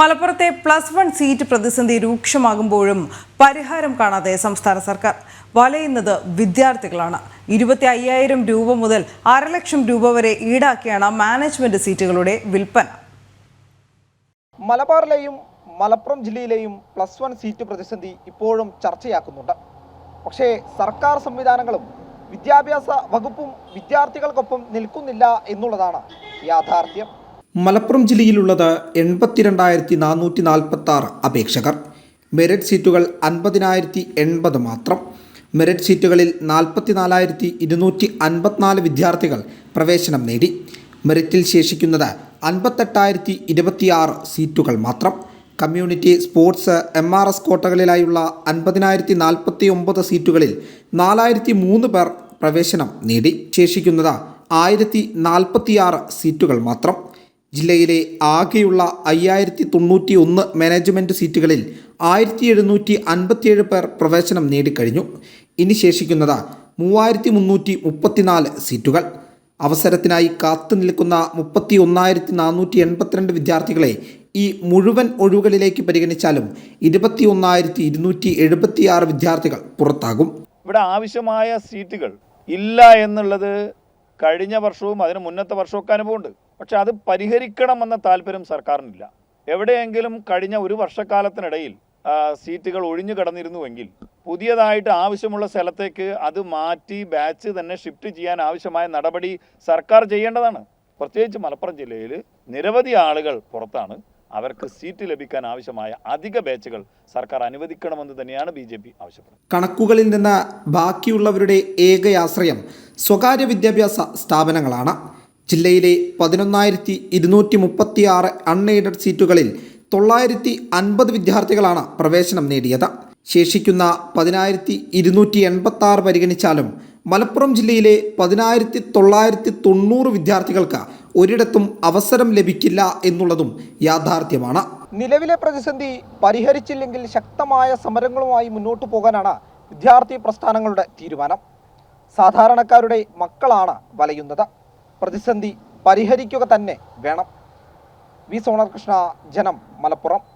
മലപ്പുറത്തെ plus one seat പ്രതിസന്ധി രൂക്ഷമാകുമ്പോഴും പരിഹാരം കാണാതെ സംസ്ഥാന സർക്കാർ വലയുന്നത് വിദ്യാർത്ഥികളാണ്. ഇരുപത്തി അയ്യായിരം രൂപ മുതൽ അരലക്ഷം രൂപ വരെ ഈടാക്കിയാണ് മാനേജ്മെന്റ് സീറ്റുകളുടെ വിൽപ്പന. മലബാറിലെയും മലപ്പുറം ജില്ലയിലെയും പ്ലസ് വൺ സീറ്റ് പ്രതിസന്ധി ഇപ്പോഴും ചർച്ചയാക്കുന്നുണ്ട്. പക്ഷേ സർക്കാർ സംവിധാനങ്ങളും വിദ്യാഭ്യാസ വകുപ്പും വിദ്യാർത്ഥികൾക്കൊപ്പം നിൽക്കുന്നില്ല എന്നുള്ളതാണ് യാഥാർത്ഥ്യം. മലപ്പുറം ജില്ലയിലുള്ളത് എൺപത്തിരണ്ടായിരത്തി നാനൂറ്റി നാൽപ്പത്തി ആറ് അപേക്ഷകർ. മെറിറ്റ് സീറ്റുകൾ അൻപതിനായിരത്തി എൺപത് മാത്രം. മെറിറ്റ് സീറ്റുകളിൽ നാൽപ്പത്തിനാലായിരത്തി ഇരുന്നൂറ്റി അൻപത്തിനാല് വിദ്യാർത്ഥികൾ പ്രവേശനം നേടി. മെറിറ്റിൽ ശേഷിക്കുന്നത് അൻപത്തെട്ടായിരത്തി ഇരുപത്തിയാറ് സീറ്റുകൾ മാത്രം. Community sports M R S കോട്ടകളിലായുള്ള അൻപതിനായിരത്തി നാൽപ്പത്തി ഒമ്പത് സീറ്റുകളിൽ നാലായിരത്തി മൂന്ന് പേർ പ്രവേശനം നേടി. ശേഷിക്കുന്നത് ആയിരത്തി നാൽപ്പത്തിയാറ് സീറ്റുകൾ മാത്രം. ജില്ലയിലെ ആകെയുള്ള അയ്യായിരത്തി തൊണ്ണൂറ്റി ഒന്ന് മാനേജ്മെന്റ് സീറ്റുകളിൽ ആയിരത്തി എഴുന്നൂറ്റി അൻപത്തിയേഴ് പേർ പ്രവേശനം നേടിക്കഴിഞ്ഞു. ഇനി ശേഷിക്കുന്നത് മൂവായിരത്തി മുന്നൂറ്റി മുപ്പത്തിനാല് സീറ്റുകൾ അവസരത്തിനായി കാത്തു നിൽക്കുന്ന മുപ്പത്തി ഒന്നായിരത്തി നാനൂറ്റി എൺപത്തിരണ്ട് വിദ്യാർത്ഥികളെ ഈ മുഴുവൻ ഒഴിവുകളിലേക്ക് പരിഗണിച്ചാലും ഇരുപത്തി ഒന്നായിരത്തി ഇരുന്നൂറ്റി എഴുപത്തിയാറ് വിദ്യാർത്ഥികൾ പുറത്താകും. ഇവിടെ ആവശ്യമായ സീറ്റുകൾ ഇല്ല എന്നുള്ളത് കഴിഞ്ഞ വർഷവും അതിന് മുന്നത്തെ വർഷമൊക്കെ അനുഭവമുണ്ട്. പക്ഷെ അത് പരിഹരിക്കണമെന്ന താല്പര്യം സർക്കാരിനില്ല. എവിടെയെങ്കിലും കഴിഞ്ഞ ഒരു വർഷക്കാലത്തിനിടയിൽ സീറ്റുകൾ ഒഴിഞ്ഞു കിടന്നിരുന്നുവെങ്കിൽ പുതിയതായിട്ട് ആവശ്യമുള്ള സ്ഥലത്തേക്ക് അത് മാറ്റി ബാച്ച് തന്നെ ഷിഫ്റ്റ് ചെയ്യാൻ ആവശ്യമായ നടപടി സർക്കാർ ചെയ്യേണ്ടതാണ്. പ്രത്യേകിച്ച് മലപ്പുറം ജില്ലയിൽ നിരവധി ആളുകൾ പുറത്താണ്. അവർക്ക് സീറ്റ് ലഭിക്കാൻ ആവശ്യമായ അധിക ബാച്ചുകൾ സർക്കാർ അനുവദിക്കണമെന്ന് തന്നെയാണ് ബി ജെ പി ആവശ്യപ്പെടുന്നത്. കണക്കുകളിൽ നിന്ന് ബാക്കിയുള്ളവരുടെ ഏകയാശ്രയം സ്വകാര്യ വിദ്യാഭ്യാസ സ്ഥാപനങ്ങളാണ്. ജില്ലയിലെ പതിനൊന്നായിരത്തി ഇരുന്നൂറ്റി മുപ്പത്തി ആറ് അൺഎയ്ഡഡ് സീറ്റുകളിൽ തൊള്ളായിരത്തി അൻപത് വിദ്യാർത്ഥികളാണ് പ്രവേശനം നേടിയത്. ശേഷിക്കുന്ന പതിനായിരത്തി ഇരുന്നൂറ്റി എൺപത്തി പരിഗണിച്ചാലും മലപ്പുറം ജില്ലയിലെ പതിനായിരത്തി തൊള്ളായിരത്തി തൊണ്ണൂറ് വിദ്യാർത്ഥികൾക്ക് ഒരിടത്തും അവസരം ലഭിക്കില്ല എന്നുള്ളതും യാഥാർത്ഥ്യമാണ്. നിലവിലെ പ്രതിസന്ധി പരിഹരിച്ചില്ലെങ്കിൽ ശക്തമായ സമരങ്ങളുമായി മുന്നോട്ടു പോകാനാണ് വിദ്യാർത്ഥി പ്രസ്ഥാനങ്ങളുടെ തീരുമാനം. സാധാരണക്കാരുടെ മക്കളാണ് വലയുന്നത്. പ്രതിസന്ധി പരിഹരിക്കുക തന്നെ വേണം. വി. സോണർകൃഷ്ണ ജനം മലപ്പുറം.